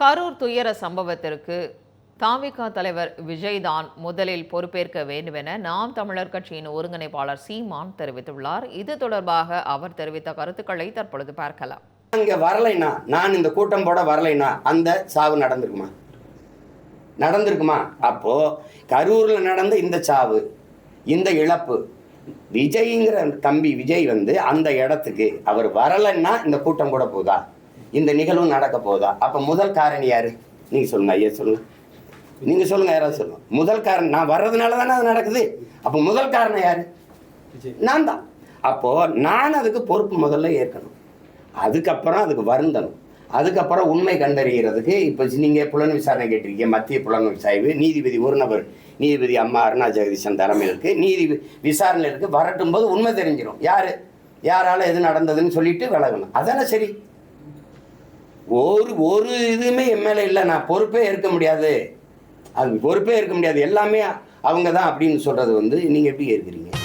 கரூர் துயர சம்பவத்திற்கு தாமிகா தலைவர் விஜய்தான் முதலில் பொறுப்பேற்க வேண்டும் என நாம் தமிழர் கட்சியின் ஒருங்கிணைப்பாளர் சீமான் தெரிவித்துள்ளார். இது தொடர்பாக அவர் தெரிவித்த கருத்துக்களை தற்பொழுது பார்க்கலாம். அங்க வரலைனா நான் இந்த கூட்டம் போட வரலைனா அந்த சாவு நடந்திருக்குமா? நடந்திருக்குமா? அப்போ கரூர்ல நடந்த இந்த சாவு இந்த இழப்பு விஜய்ங்கிற தம்பி விஜய் வந்து அந்த இடத்துக்கு அவர் வரலைன்னா இந்த கூட்டம் கூட போதா? இந்த நிகழ்வு நடக்க போதா அப்ப முதல் காரணி யாரு? நீங்க சொல்லுங்க ஐயா சொல்லுங்க. நீங்க சொல்லுங்க யாராவது சொல்லுங்க. முதல் காரணம் நான் வர்றதுனால தானே அது நடக்குது. அப்ப முதல் காரணம் யாரு? நான் தான். அப்போ நான் அதுக்கு பொறுப்பு முதல்ல ஏற்கணும். அதுக்கப்புறம் அதுக்கு வருந்தணும். அதுக்கப்புறம் உண்மை கண்டறிகிறதுக்கு இப்போ நீங்கள் புலன் விசாரணை கேட்டிருக்கீங்க மத்திய புலன் விசாரிவு நீதிபதி ஒரு நபர் நீதிபதி அம்மா அருணா ஜெகதீசன் தலைமையில் இருக்கு நீதி விசாரணை இருக்கு வரட்டும் போது உண்மை தெரிஞ்சிடும் யாரு? யாரால எது நடந்ததுன்னு சொல்லிட்டு விலகணும். அதானே சரி? ஒரு ஒரு இதுவுமே என் மேலே இல்லை. நான் பொறுப்பே இருக்க முடியாது. அது பொறுப்பே இருக்க முடியாது. எல்லாமே அவங்க தான் அப்படின்னு சொல்கிறது வந்து நீங்கள் எப்படி ஏற்கிறீங்க?